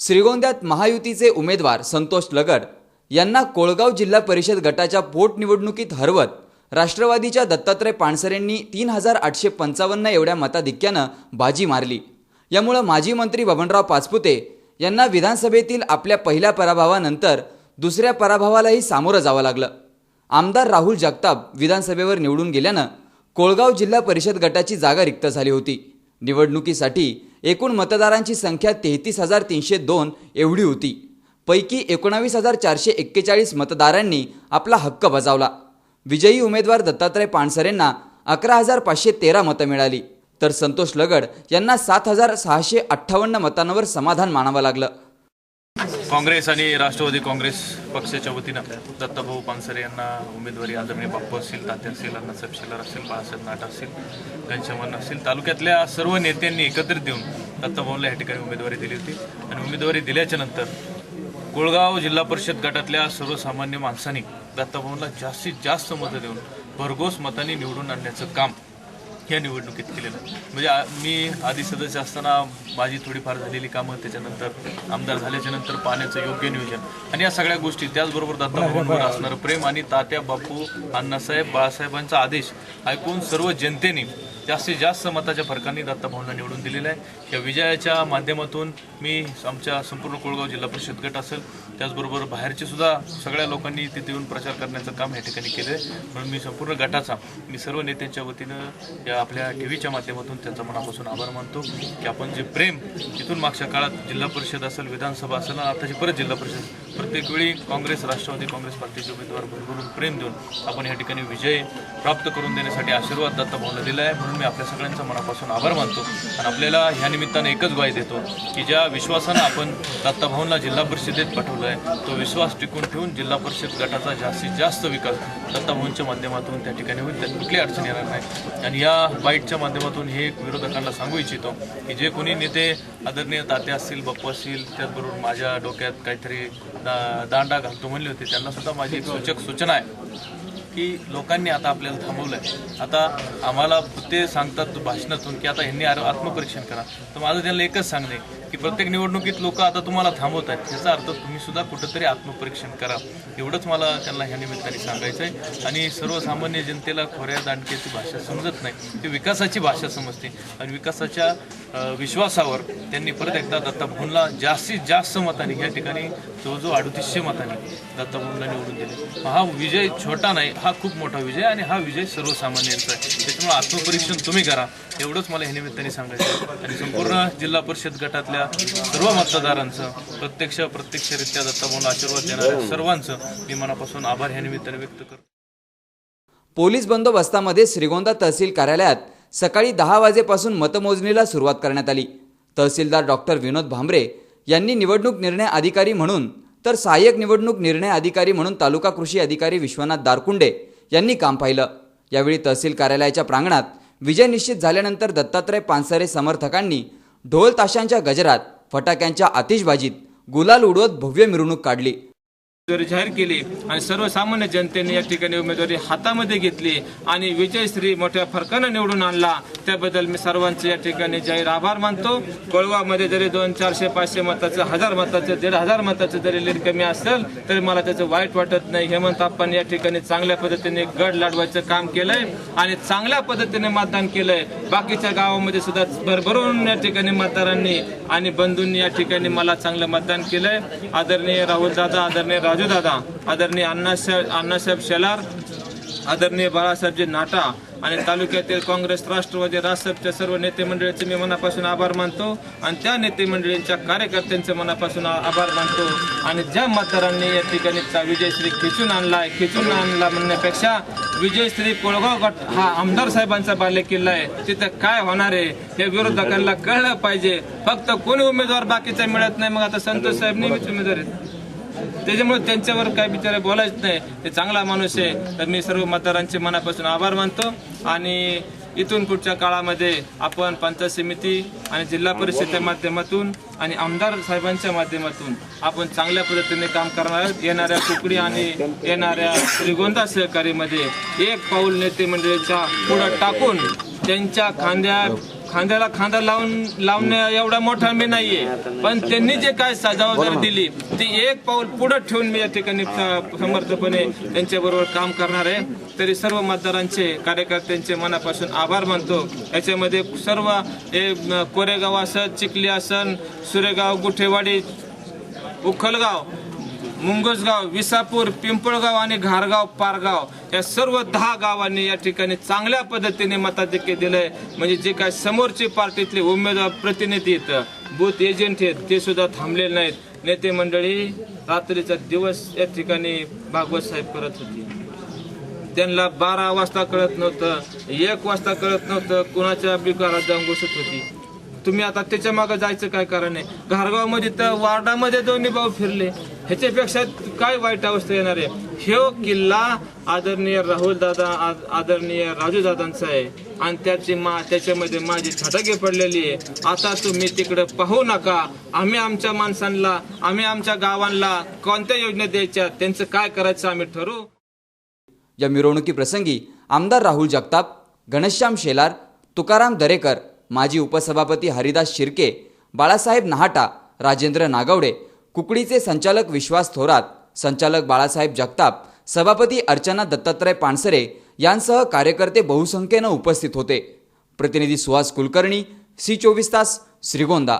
श्रीगोंद्यात महायुतीचे उमेदवार संतोष लगड यांना कोळगाव जिल्हा परिषद गटाच्या पोटनिवडणुकीत हरवत राष्ट्रवादीच्या दत्तात्रय पानसरेंनी तीन हजार आठशे पंचावन्न एवढ्या मताधिक्यानं बाजी मारली. यामुळं माजी मंत्री बबनराव पाचपुते यांना विधानसभेतील आपल्या पहिल्या पराभवानंतर दुसऱ्या पराभवालाही सामोरं जावं लागलं. आमदार राहुल जगताप विधानसभेवर निवडून गेल्यानं कोळगाव जिल्हा परिषद गटाची जागा रिक्त झाली होती. निवडणुकीसाठी एकूण मतदारांची संख्या तेहतीस हजार तीनशे दोन एवढी होती. पैकी एकोणावीस हजार चारशे एक्केचाळीस मतदारांनी आपला हक्क बजावला. विजयी उमेदवार दत्तात्रय पानसरेंना अकरा हजार पाचशे तेरा मतं मिळाली. तर संतोष लगड यांना सात हजार सहाशे अठ्ठावन्न मतांवर समाधान मानावं लागलं. काँग्रेस आणि राष्ट्रवादी काँग्रेस पक्षाच्या वतीनं दत्ताभाऊ पानसरे यांना उमेदवारी आदरणीय बाप्पू असतील तात्या असतील अण्णासाहेब शेलार असतील बाळासाहेब नाट असतील घनश्यामन असतील तालुक्यातल्या सर्व नेत्यांनी एकत्रित देऊन दत्ताभाऊला या ठिकाणी उमेदवारी दिली होती. आणि उमेदवारी दिल्याच्या नंतर कोळगाव जिल्हा परिषद गटातल्या सर्वसामान्य माणसांनी दत्ताभाऊला जास्तीत जास्त मतं देऊन भरघोस मतांनी निवडून आणण्याचं काम या निवडणुकीत केलेलं. म्हणजे मी आधी सदस्य असताना माझी थोडीफार झालेली कामं त्याच्यानंतर आमदार झाल्याच्यानंतर पाण्याचं योग्य नियोजन आणि या सगळ्या गोष्टी त्याचबरोबर दत्ताभाऊंवर असणारं प्रेम आणि तात्या बापू अण्णासाहेब बाळासाहेबांचा आदेश ऐकून सर्व जनतेने जास्तीत जास्त मताच्या फरकाने दत्ताभाऊंना निवडून दिलेलं आहे. या विजयाच्या माध्यमातून मी आमच्या संपूर्ण कोळगाव जिल्हा परिषद गट असेल त्याचबरोबर बाहेरचे सुद्धा सगळ्या लोकांनी तिथे येऊन प्रचार करण्याचं काम या ठिकाणी केलं आहे म्हणून मी संपूर्ण गटाचा मी सर्व नेत्यांच्या वतीनं या आपल्या टी व्हीच्या माध्यमातून त्यांचा मनापासून आभार मानतो की आपण जे प्रेम तिथून मागच्या काळात जिल्हा परिषद असेल विधानसभा असेल आताची परत जिल्हा परिषद प्रत्येक वेळी काँग्रेस राष्ट्रवादी काँग्रेस पार्टीचे उमेदवार भरभरून प्रेम देऊन आपण या ठिकाणी विजय प्राप्त करून देण्यासाठी आशीर्वाद दत्ताभाऊला दिला आहे. म्हणून मी आपल्या सगळ्यांचा मनापासून आभार मानतो आणि आपल्याला ह्या निमित्तानं एकच ग्वाही देतो की ज्या विश्वासानं आपण दत्ताभाऊंना जिल्हा परिषदेत पाठवलं आहे तो विश्वास टिकून ठेवून जिल्हा परिषद गटाचा जास्तीत जास्त विकास दत्ताभाऊंच्या माध्यमातून त्या ठिकाणी होईल त्यात कुठली अडचण येणार नाही. आणि या बाईटच्या माध्यमातून हे एक विरोधकांना सांगू इच्छितो की जे कोणी नेते आदरणीय तात्या असतील बाप्पू असतील त्याचबरोबर माझ्या डोक्यात काहीतरी दा- दांडा घालतो म्हणले होते त्यांनासुद्धा माझी एक सूचक सूचना आहे. की लोकांनी आता आपल्याला थांबवलं आहे आता आम्हाला ते सांगतात भाषणातून की आता ह्यांनी आत्मपरीक्षण करा. तर माझं त्यांना एकच सांगणे की प्रत्येक निवडणुकीत लोक आता तुम्हाला थांबवत आहेत. याचा अर्थ तुम्ही सुद्धा कुठंतरी आत्मपरीक्षण करा. एवढंच मला त्यांना ह्या निमित्ताने सांगायचं आहे आणि सर्वसामान्य जनतेला खोऱ्या दांडक्याची भाषा समजत नाही. ती विकासाची भाषा समजते. आणि विकासाच्या विश्वासावर त्यांनी परत एकदा दत्ताभाऊंना जास्तीत जास्त मताने या ठिकाणी जवळजवळ अडतीसशे मताने दत्ताभाऊंना निवडून दिले. हा विजय छोटा नाही हा खूप मोठा विजय आणि हा विजय सर्वसामान्यांचा आहे. त्याच्यामुळे आत्मपरीक्षण तुम्ही करा. एवढंच मला ह्या निमित्ताने सांगायचं आहे. आणि संपूर्ण जिल्हा परिषद गटातल्या सर्व मतदारांचं प्रत्यक्ष प्रत्यक्षरित्या दत्ताभाऊंना आशीर्वाद देणाऱ्या सर्वांचं मी मनापासून आभार ह्या निमित्ताने व्यक्त करतो. पोलीस बंदोबस्तामध्ये श्रीगोंदा तहसील कार्यालयात सकाळी दहा वाजेपासून मतमोजणीला सुरुवात करण्यात आली. तहसीलदार डॉक्टर विनोद भांबरे यांनी निवडणूक निर्णय अधिकारी म्हणून तर सहाय्यक निवडणूक निर्णय अधिकारी म्हणून तालुका कृषी अधिकारी विश्वनाथ दारकुंडे यांनी काम पाहिलं. यावेळी तहसील कार्यालयाच्या प्रांगणात विजय निश्चित झाल्यानंतर दत्तात्रय पानसरे समर्थकांनी ढोल ताशांच्या गजरात फटाक्यांच्या आतिषबाजीत गुलाल उडवत भव्य मिरवणूक काढली. उमेदवारी जाहीर केली आणि सर्वसामान्य जनतेने या ठिकाणी उमेदवारी हातामध्ये घेतली आणि विजयश्री मोठ्या फरकानं निवडून आणला. त्याबद्दल मी सर्वांचे या ठिकाणी जाहीर आभार मानतो. कळवामध्ये जरी दोन चारशे पाचशे मताचं हजार मताचं दीड हजार मताचं जरी लीड कमी असेल तरी मला त्याचं वाईट वाटत नाही. हेमंत आपण या ठिकाणी चांगल्या पद्धतीने गड लाडवायचं काम केलंय आणि चांगल्या पद्धतीने मतदान केलंय. बाकीच्या गावामध्ये सुद्धा भरभरून या ठिकाणी मतदारांनी आणि बंधूंनी या ठिकाणी मला चांगलं मतदान केलंय. आदरणीय राहुल दादा आदरणीय राजू दादा आदरणीय अण्णासाहेब अण्णासाहेब शेलार आदरणीय बाळासाहेबजी नाटा आणि तालुक्यातील काँग्रेस राष्ट्रवादी राजसाहेबच्या सर्व नेते मंडळीचे मी मनापासून आभार मानतो आणि त्या नेते मंडळींच्या कार्यकर्त्यांचे मनापासून आभार मानतो. आणि ज्या मतदारांनी या ठिकाणीचा विजयश्री खिचून आणलाय खिचून आणला म्हणण्यापेक्षा विजयश्री कोळगाव गट हा आमदार साहेबांचा बाल्य किल्ला आहे. तिथं काय होणार आहे हे विरोधकांना कळलं पाहिजे. फक्त कोणी उमेदवार बाकीचा मिळत नाही. मग आता संतोष साहेब नेहमीच उमेदवार आहेत. त्याच्यामुळे त्यांच्यावर काय बिचारे बोलायचं नाही. ते चांगला माणूस आहे. तर मी सर्व मतदारांचे मनापासून आभार मानतो. आणि इथून पुढच्या काळामध्ये आपण पंचायत समिती आणि जिल्हा परिषदेच्या माध्यमातून आणि आमदार साहेबांच्या माध्यमातून आपण चांगल्या पद्धतीने काम करणार आहोत. येणाऱ्या कुकडी आणि येणाऱ्या श्रीगोंदा सहकारीमध्ये एक पाऊल नेते मंडळीच्या पुढं टाकून त्यांच्या खांद्या खांद्याला खांदा लावून लावणे एवढा मोठा मी नाहीये. पण त्यांनी जे काय जबाबदारी दिली ती एक पाऊल पुढे ठेवून मी या ठिकाणी समर्थपणे त्यांच्या बरोबर काम करणार आहे. तरी सर्व मतदारांचे कार्यकर्त्यांचे मनापासून आभार मानतो. याच्यामध्ये सर्व हे कोरेगाव असन चिखली असन सुरेगाव गुठेवाडी उखलगाव मुंगसगाव विसापूर पिंपळगाव आणि घारगाव पारगाव या सर्व दहा गावांनी या ठिकाणी चांगल्या पद्धतीने मताधिक्य दिलंय. म्हणजे जे काय समोरचे पार्टीतले उमेदवार प्रतिनिधी आहेत बूथ एजंट आहेत ते सुद्धा थांबलेले नाहीत. नेते मंडळी रात्रीचा दिवस या ठिकाणी भागवत साहेब करत होती. त्यांना बारा वाजता कळत नव्हतं एक वाजता कळत नव्हतं कुणाच्या बिकारात जाऊन घुसत होती. तुम्ही आता त्याच्यामागे जायचं काय कारण आहे? घारगावमध्ये तर वार्डामध्ये दोन्ही भाऊ फिरले. ह्याच्यापेक्षा काय वाईट अवस्था येणार आहे? हे किल्ला आदरणीय राहुल दादा आदरणीय राजू दादांचा आहे. आणि त्याची मा त्याच्यामध्ये माझी छटाके पडलेली आहे. आता तुम्ही तिकडे पाहू नका. आम्ही आमच्या माणसांना आम्ही आमच्या गावांना कोणत्या योजना द्यायच्या? त्यांचं काय करायचं आम्ही ठरवू या मिरवणुकीप्रसंगी आमदार राहुल जगताप घनश्याम शेलार तुकाराम दरेकर माजी उपसभापती हरिदास शिर्के बाळासाहेब नहाटा राजेंद्र नागवडे कुकडीचे संचालक विश्वास थोरात संचालक बाळासाहेब जगताप सभापती अर्चना दत्तात्रय पानसरे यांसह कार्यकर्ते बहुसंख्येनं उपस्थित होते. प्रतिनिधी सुहास कुलकर्णी सी चोवीस तास श्रीगोंदा.